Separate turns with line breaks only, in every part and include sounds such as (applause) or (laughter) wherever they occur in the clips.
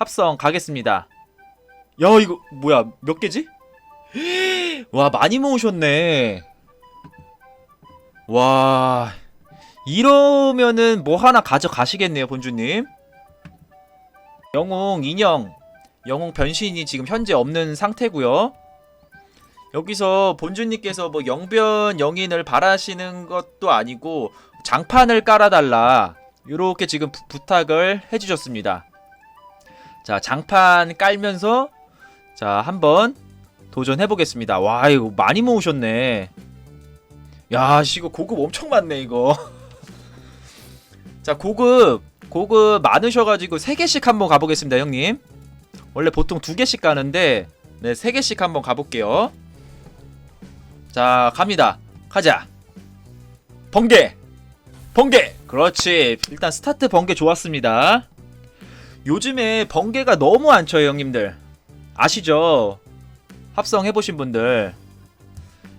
합성 가겠습니다. 야 이거 뭐야 몇 개지? (gasps) 와 많이 모으셨네. 와 이러면은 뭐 하나 가져가시겠네요 본주님. 영웅 인형 영웅 변신이 지금 현재 없는 상태고요. 여기서 본주님께서 뭐 영변 영인을 바라시는 것도 아니고 장판을 깔아달라 이렇게 지금 부, 부탁을 해주셨습니다. 자 장판 깔면서 자 한번 도전해 보겠습니다. 와 이거 많이 모으셨네. 야 씨, 이거 고급 엄청 많네 이거. (laughs) 자 고급 고급 많으셔가지고 세 개씩 한번 가보겠습니다 형님. 원래 보통 두 개씩 가는데 네세 개씩 한번 가볼게요. 자 갑니다. 가자. 번개. 번개. 그렇지. 일단 스타트 번개 좋았습니다. 요즘에 번개가 너무 안 쳐요, 형님들. 아시죠? 합성 해보신 분들.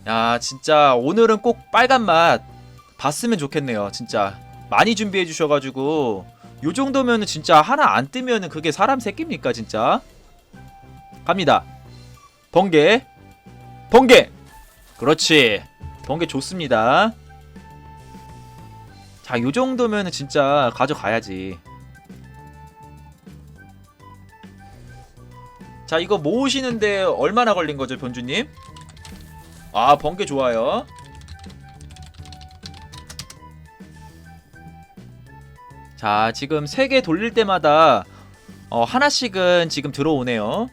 야, 진짜 오늘은 꼭 빨간 맛 봤으면 좋겠네요, 진짜. 많이 준비해 주셔가지고 요 정도면은 진짜 하나 안 뜨면은 그게 사람 새끼입니까, 진짜? 갑니다. 번개. 번개. 그렇지. 번개 좋습니다. 자, 요 정도면은 진짜 가져가야지. 자, 이거 모으시는데 얼마나 걸린 거죠, 변주님? 아, 번개 좋아요. 자, 지금 세개 돌릴 때마다 어, 하나씩은 지금 들어오네요.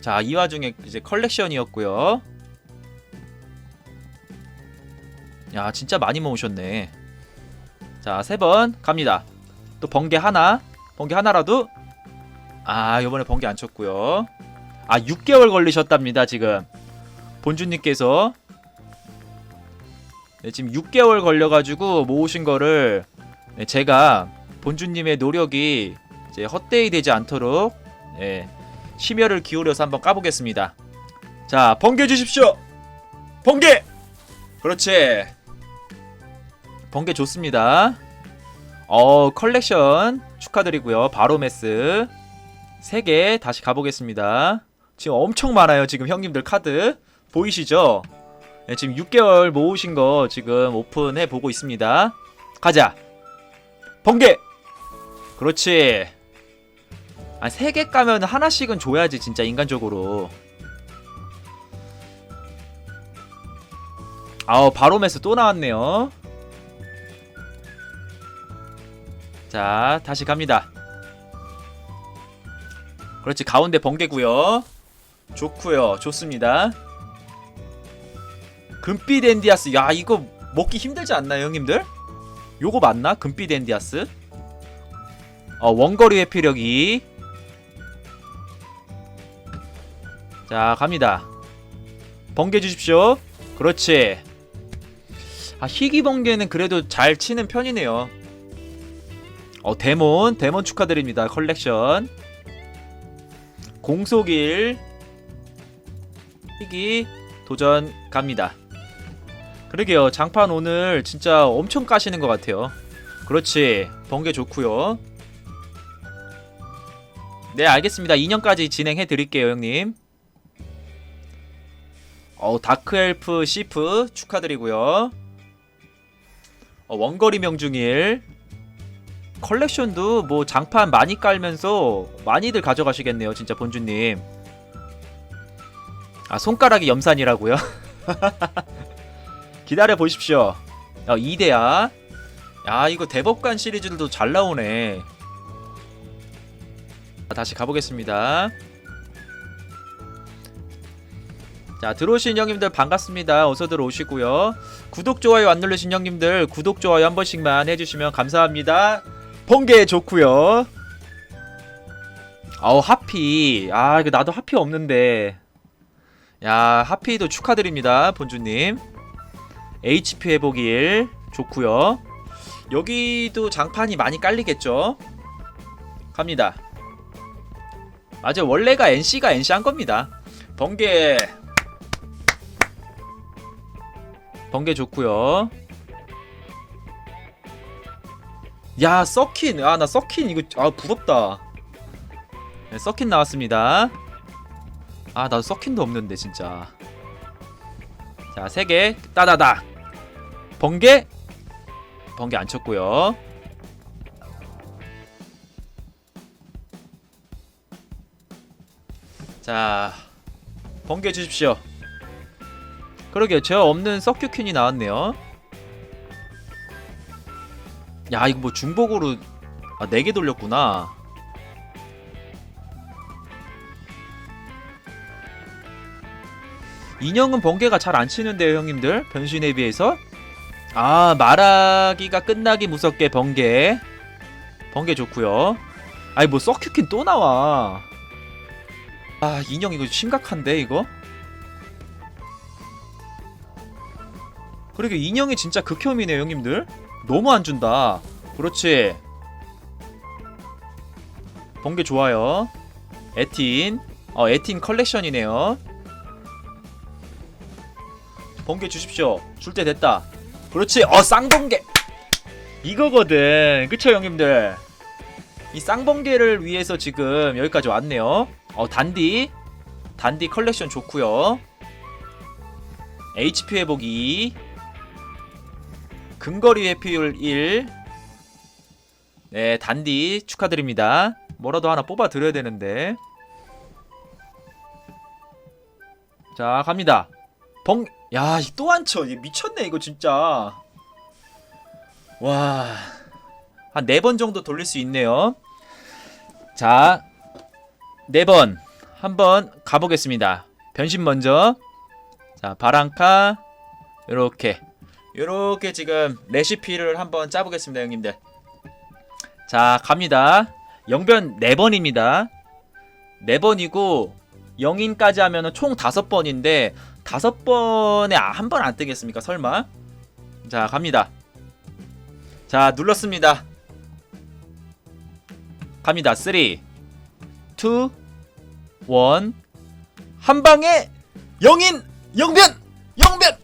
자, 이 와중에 이제 컬렉션이었고요. 야, 진짜 많이 모으셨네. 자, 세 번 갑니다. 또 번개 하나. 번개 하나라도 아, 요번에 번개 안 쳤고요. 아, 6개월 걸리셨답니다, 지금. 본주님께서 네, 지금 6개월 걸려가지고 모으신 거를 네, 제가 본주님의 노력이 이제 헛되이 되지 않도록 예, 심혈을 기울여서 한번 까보겠습니다. 자, 번개 주십시오. 번개. 그렇지. 번개 좋습니다. 어, 컬렉션 축하드리고요. 바로메스 3개 다시 가보겠습니다. 지금 엄청 많아요. 지금 형님들 카드 보이시죠? 네, 지금 6개월 모으신 거 지금 오픈해 보고 있습니다. 가자. 번개. 그렇지. 아, 3개 까면 하나씩은 줘야지 진짜 인간적으로. 아우 바로메스 또 나왔네요. 자 다시 갑니다. 그렇지 가운데 번개고요. 좋고요. 좋습니다. 금빛 엔디아스. 야 이거 먹기 힘들지 않나요, 형님들? 요거 맞나? 금빛 엔디아스? 어 원거리 회피력이. 자 갑니다. 번개 주십시오. 그렇지. 아 희귀 번개는 그래도 잘 치는 편이네요. 어 데몬 데몬 축하드립니다 컬렉션 공속일 희귀 도전 갑니다. 그러게요. 장판 오늘 진짜 엄청 까시는 것 같아요. 그렇지. 번개 좋고요. 네 알겠습니다. 2년까지 진행해 드릴게요 형님. 어 다크엘프 시프 축하드리고요. 어, 원거리 명중일. 컬렉션도 뭐 장판 많이 깔면서 많이들 가져가시겠네요 진짜 본주님 아 손가락이 염산이라고요? (laughs) 기다려 보십시오 어, 2대야 야 이거 대법관 시리즈들도 잘 나오네 자, 다시 가보겠습니다 자 들어오신 형님들 반갑습니다 어서 들어오시고요 구독 좋아요 안 누르신 형님들 구독 좋아요 한 번씩만 해주시면 감사합니다 번개 좋고요. 아우 하피. 아 이거 나도 하피 없는데. 야 하피도 축하드립니다 본주님. HP 회복일 좋고요. 여기도 장판이 많이 깔리겠죠. 갑니다. 맞아 원래가 NC가 NC 한 겁니다. 번개. 번개 좋고요. 야 서킨 아 나 서킨 이거 아 부럽다 네, 서킨 나왔습니다. 아, 나도 서킨도 없는데 진짜. 자, 세 개. 따다다. 번개. 번개 안 쳤고요. 자, 번개 주십시오. 그러게요. 저 없는 서큐퀸이 나왔네요. 야, 이거 뭐 중복으로 아, 4개 돌렸구나. 인형은 번개가 잘 안 치는데요, 형님들. 변신에 비해서. 아, 말하기가 끝나기 무섭게 번개. 번개 좋고요. 아니 뭐 서큐킨 또 나와. 아, 인형 이거 심각한데 이거? 그러게 인형이 진짜 극혐이네요, 형님들. 너무 안 준다. 그렇지. 번개 좋아요. 에틴. 어, 에틴 컬렉션이네요. 번개 주십시오. 줄 때 됐다. 그렇지. 어, 쌍번개. 이거거든. 그쵸, 형님들? 이 쌍번개를 위해서 지금 여기까지 왔네요. 어, 단디. 단디 컬렉션 좋고요. HP 회복 2. 근거리 회피율 1. 네, 단디 축하드립니다. 뭐라도 하나 뽑아 드려야 되는데. 자, 갑니다. 벙 야, 또 안 쳐. 얘 미쳤네, 이거 진짜. 와. 한 네 번 정도 돌릴 수 있네요. 자, 네 번. 한번 가보겠습니다. 변신 먼저. 자, 바랑카. 요렇게. 요렇게 지금 레시피를 한번 짜보겠습니다, 형님들. 자, 갑니다. 영변 4번입니다. 4번이고, 영인까지 하면은 총 5번인데, 5번에 한번 안 뜨겠습니까? 설마? 자, 갑니다. 자, 눌렀습니다. 갑니다. 3, 2, 1. 한 방에 영인! 영변! 영변!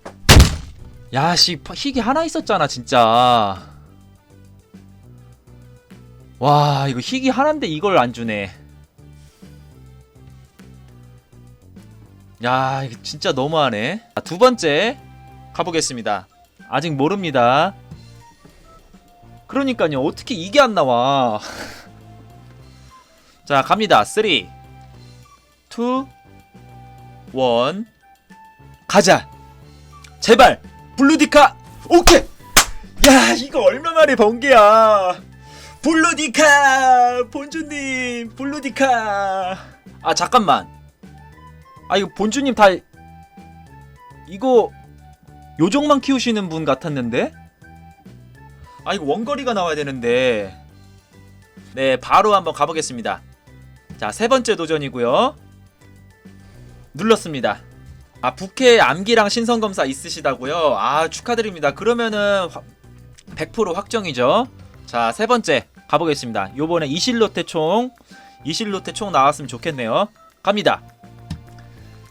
야, 씨, 희귀 하나 있었잖아, 진짜. 와, 이거 희귀 하나인데 이걸 안 주네. 야, 이거 진짜 너무하네. 자, 두 번째 가보겠습니다. 아직 모릅니다. 그러니까요, 어떻게 이게 안 나와? (laughs) 자, 갑니다. 3, 2, 1, 가자! 제발! 블루디카! 오케이! 야, 이거 얼마만에 번개야! 블루디카! 본주님! 블루디카! 아, 잠깐만. 아, 이거 본주님 다. 이거, 요정만 키우시는 분 같았는데? 아, 이거 원거리가 나와야 되는데. 네, 바로 한번 가보겠습니다. 자, 세 번째 도전이고요. 눌렀습니다. 아, 부캐 암기랑 신성검사 있으시다고요? 아, 축하드립니다. 그러면은, 100% 확정이죠. 자, 세 번째 가보겠습니다. 요번에 이실로테 총, 이실로테 총 나왔으면 좋겠네요. 갑니다.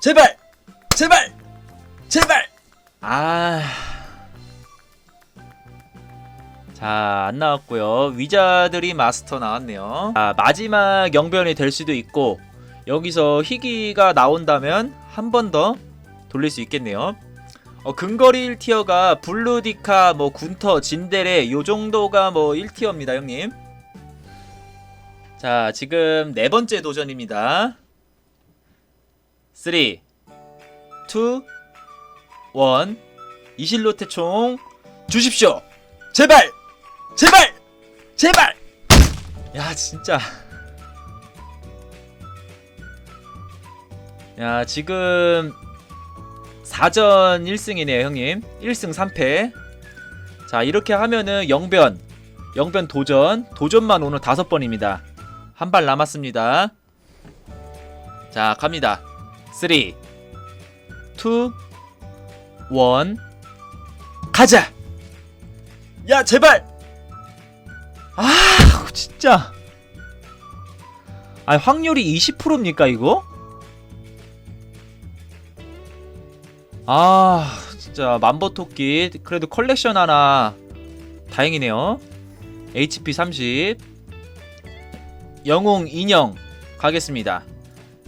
제발! 제발! 제발! 아. 자, 안 나왔고요. 위자들이 마스터 나왔네요. 자, 마지막 영변이 될 수도 있고 여기서 희귀가 나온다면 한 번 더 돌릴 수 있겠네요. 어, 근거리 1티어가 블루디카, 뭐 군터, 진데레 요 정도가 뭐 1티어입니다, 형님. 자, 지금 네 번째 도전입니다. 3 2 1 이실로테 총 주십시오. 제발! 제발! 제발! 야, 진짜. 야, 지금 4전 1승이네요, 형님. 1승 3패. 자, 이렇게 하면은 영변, 영변 도전, 도전만 오늘 5번입니다. 한 발 남았습니다. 자, 갑니다. 3 2 1 가자. 야, 제발. 아, 진짜. 아, 확률이 20%입니까, 이거? 아 진짜 만버토끼 그래도 컬렉션 하나 다행이네요 HP 30 영웅 인형 가겠습니다.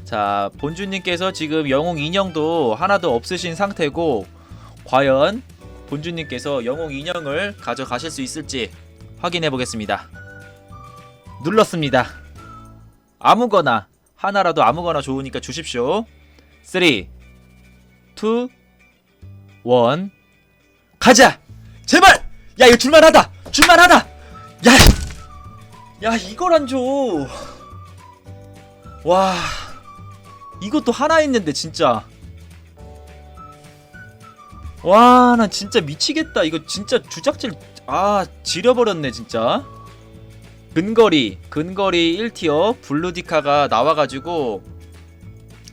자, 본주님께서 지금 영웅 인형도 하나도 없으신 상태고 과연 본주님께서 영웅 인형을 가져가실 수 있을지 확인해 보겠습니다. 눌렀습니다. 아무거나 하나라도 아무거나 좋으니까 주십시오. 3 2 1 가자. 제발. 야, 이거 줄만하다. 줄만하다. 야. 야, 이걸 안 줘. 와. 이것도 하나 있는데 진짜. 와, 나 진짜 미치겠다. 이거 진짜 주작질 아, 지려버렸네, 진짜. 근거리, 근거리 1티어 블루디카가 나와가지고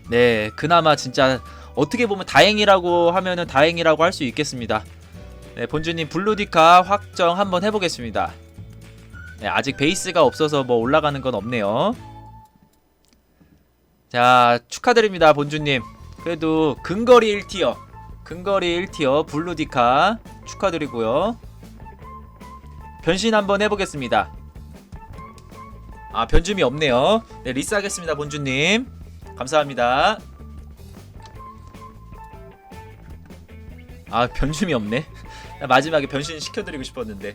네, 그나마 진짜 어떻게 보면 다행이라고 하면은 다행이라고 할 수 있겠습니다. 네, 본주님 블루디카 확정 한번 해보겠습니다. 네, 아직 베이스가 없어서 뭐 올라가는 건 없네요. 자, 축하드립니다, 본주님. 그래도 근거리 1티어, 근거리 1티어 블루디카 축하드리고요. 변신 한번 해보겠습니다. 아, 변줌이 없네요. 네, 리스 하겠습니다, 본주님. 감사합니다. 아, 변줌이 없네. (laughs) 마지막에 변신 시켜드리고 싶었는데.